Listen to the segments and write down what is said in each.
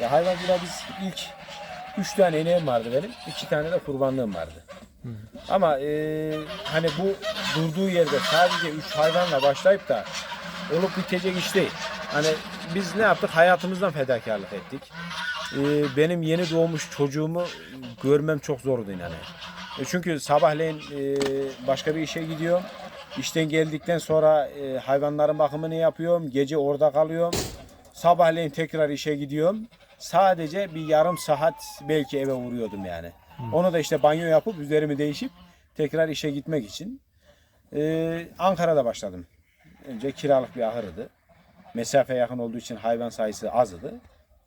Ya hayvancılığa biz ilk üç tane ineğim vardı benim. iki tane de kurbanlığım vardı. Ama e, hani bu durduğu yerde sadece üç hayvanla başlayıp da olup bitecek iş değil. Hani biz ne yaptık? Hayatımızdan fedakarlık ettik. E, benim yeni doğmuş çocuğumu görmem çok zordu inanın. E, çünkü sabahleyin e, başka bir işe gidiyorum. İşten geldikten sonra e, hayvanların bakımını yapıyorum. Gece orada kalıyorum. Sabahleyin tekrar işe gidiyorum. Sadece bir yarım saat belki eve vuruyordum yani. Onu da işte banyo yapıp üzerimi değişip tekrar işe gitmek için. Ee, Ankara'da başladım. Önce kiralık bir ahırdı. Mesafe yakın olduğu için hayvan sayısı azdı.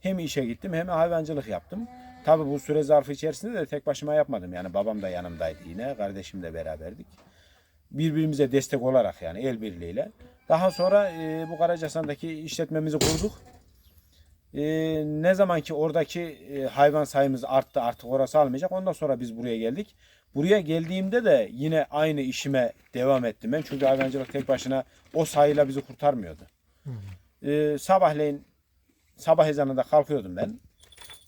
Hem işe gittim hem hayvancılık yaptım. Tabi bu süre zarfı içerisinde de tek başıma yapmadım. Yani babam da yanımdaydı yine. Kardeşim de beraberdik. Birbirimize destek olarak yani el birliğiyle. Daha sonra e, bu Karacasan'daki işletmemizi kurduk. E, ne zaman ki oradaki e, hayvan sayımız arttı artık orası almayacak. Ondan sonra biz buraya geldik. Buraya geldiğimde de yine aynı işime devam ettim ben. Çünkü hayvancılık tek başına o sayıyla bizi kurtarmıyordu. E, sabahleyin sabah ezanında kalkıyordum ben.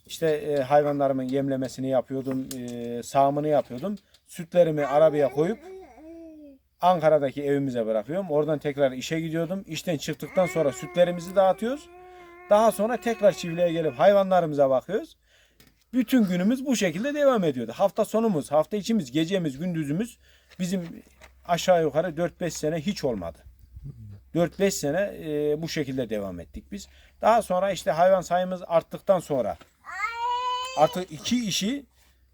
İşte e, hayvanlarımın yemlemesini yapıyordum, e, sağımını yapıyordum. Sütlerimi arabaya koyup Ankara'daki evimize bırakıyorum. Oradan tekrar işe gidiyordum. İşten çıktıktan sonra sütlerimizi dağıtıyoruz. Daha sonra tekrar çiftliğe gelip hayvanlarımıza bakıyoruz. Bütün günümüz bu şekilde devam ediyordu. Hafta sonumuz, hafta içimiz, gecemiz, gündüzümüz bizim aşağı yukarı 4-5 sene hiç olmadı. 4-5 sene e, bu şekilde devam ettik biz. Daha sonra işte hayvan sayımız arttıktan sonra artık iki işi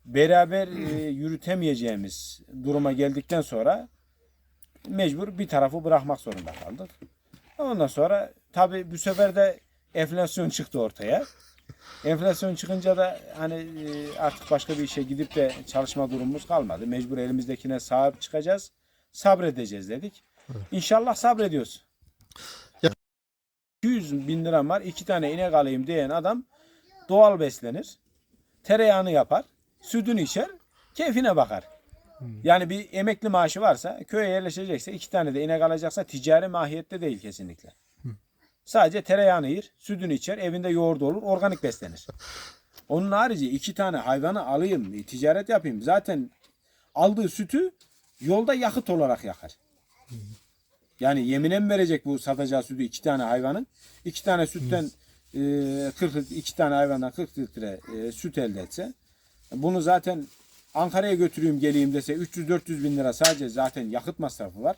beraber e, yürütemeyeceğimiz duruma geldikten sonra mecbur bir tarafı bırakmak zorunda kaldık. Ondan sonra tabii bu sefer de enflasyon çıktı ortaya. Enflasyon çıkınca da hani e, artık başka bir işe gidip de çalışma durumumuz kalmadı. Mecbur elimizdekine sahip çıkacağız. Sabredeceğiz dedik. İnşallah sabrediyoruz. Ya- 200 bin liram var. iki tane inek alayım diyen adam doğal beslenir. Tereyağını yapar. Sütünü içer. Keyfine bakar. Yani bir emekli maaşı varsa köye yerleşecekse iki tane de inek alacaksa ticari mahiyette değil kesinlikle. Sadece tereyağını yer, sütünü içer, evinde yoğurt olur, organik beslenir. Onun harici iki tane hayvanı alayım, ticaret yapayım. Zaten aldığı sütü yolda yakıt olarak yakar. Yani yemine mi verecek bu satacağı sütü iki tane hayvanın? İki tane sütten e, 40 litre, iki tane hayvandan 40 litre e, süt elde etse bunu zaten Ankara'ya götüreyim geleyim dese 300-400 bin lira sadece zaten yakıt masrafı var.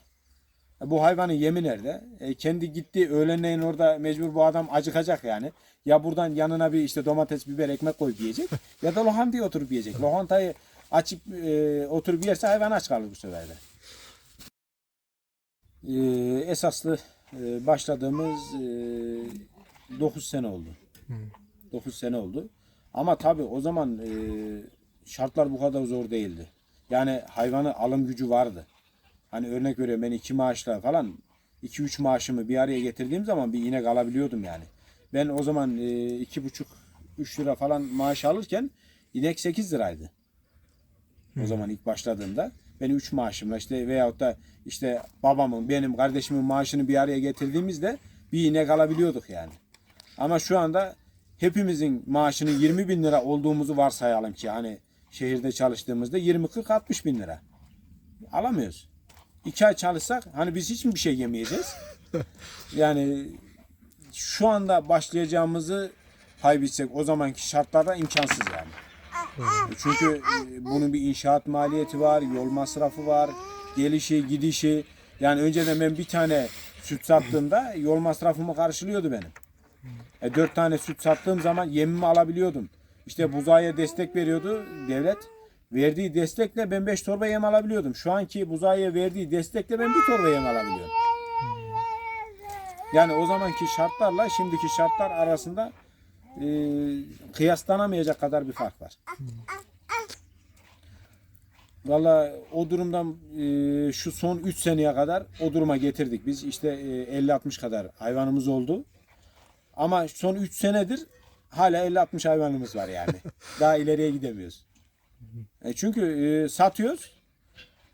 E, Bu hayvanın yemi nerede? E, kendi gitti öğlenleyin orada mecbur bu adam acıkacak yani. Ya buradan yanına bir işte domates, biber, ekmek koyup yiyecek ya da lokantaya oturup yiyecek. Lokantayı açıp e, oturup yerse hayvan aç kalır bu sefer de. E, esaslı e, başladığımız e, 9 sene oldu. 9 sene oldu. Ama tabii o zaman e, şartlar bu kadar zor değildi. Yani hayvanı alım gücü vardı. Hani örnek veriyorum ben iki maaşla falan iki üç maaşımı bir araya getirdiğim zaman bir inek alabiliyordum yani. Ben o zaman e, iki buçuk üç lira falan maaş alırken inek 8 liraydı. O zaman ilk başladığımda ben 3 maaşımla işte veyahut da işte babamın benim kardeşimin maaşını bir araya getirdiğimizde bir inek alabiliyorduk yani. Ama şu anda hepimizin maaşının 20 bin lira olduğumuzu varsayalım ki hani şehirde çalıştığımızda 20 40 60 bin lira. Alamıyoruz. İki ay çalışsak hani biz hiç mi bir şey yemeyeceğiz? Yani şu anda başlayacağımızı kaybetsek o zamanki şartlarda imkansız yani. Çünkü e, bunun bir inşaat maliyeti var, yol masrafı var, gelişi, gidişi. Yani önceden ben bir tane süt sattığımda yol masrafımı karşılıyordu benim. E, dört tane süt sattığım zaman yemimi alabiliyordum. İşte buzağıya destek veriyordu devlet. Verdiği destekle ben 5 torba yem alabiliyordum. Şu anki buzağıya verdiği destekle ben bir torba yem alabiliyorum. Yani o zamanki şartlarla şimdiki şartlar arasında e, kıyaslanamayacak kadar bir fark var. Valla o durumdan e, şu son 3 seneye kadar o duruma getirdik. Biz işte e, 50-60 kadar hayvanımız oldu. Ama son 3 senedir hala 50-60 hayvanımız var yani. Daha ileriye gidemiyoruz. E çünkü e, satıyoruz.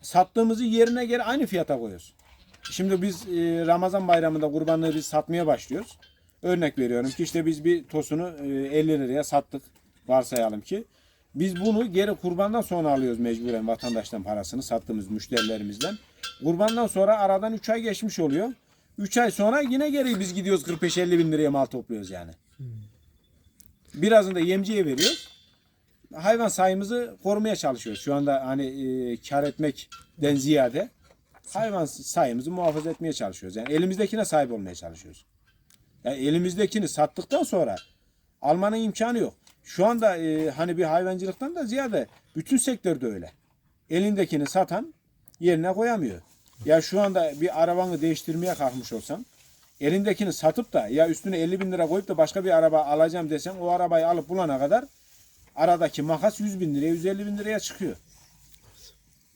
Sattığımızı yerine göre aynı fiyata koyuyoruz. Şimdi biz e, Ramazan bayramında kurbanlığı biz satmaya başlıyoruz. Örnek veriyorum ki işte biz bir tosunu e, 50 liraya sattık varsayalım ki. Biz bunu geri kurbandan sonra alıyoruz mecburen vatandaştan parasını sattığımız müşterilerimizden. Kurbandan sonra aradan 3 ay geçmiş oluyor. 3 ay sonra yine geri biz gidiyoruz 45-50 bin liraya mal topluyoruz yani. Birazını da yemciye veriyoruz. Hayvan sayımızı korumaya çalışıyoruz. Şu anda hani e, kar etmekten ziyade hayvan sayımızı muhafaza etmeye çalışıyoruz. Yani elimizdekine sahip olmaya çalışıyoruz. Yani elimizdekini sattıktan sonra almanın imkanı yok. Şu anda e, hani bir hayvancılıktan da ziyade bütün sektörde öyle. Elindekini satan yerine koyamıyor. Ya şu anda bir arabanı değiştirmeye kalkmış olsan elindekini satıp da ya üstüne 50 bin lira koyup da başka bir araba alacağım desen o arabayı alıp bulana kadar aradaki makas 100 bin liraya 150 bin liraya çıkıyor.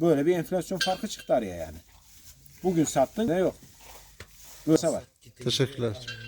Böyle bir enflasyon farkı çıktı araya yani. Bugün sattın ne yok. Böyle var. Teşekkürler.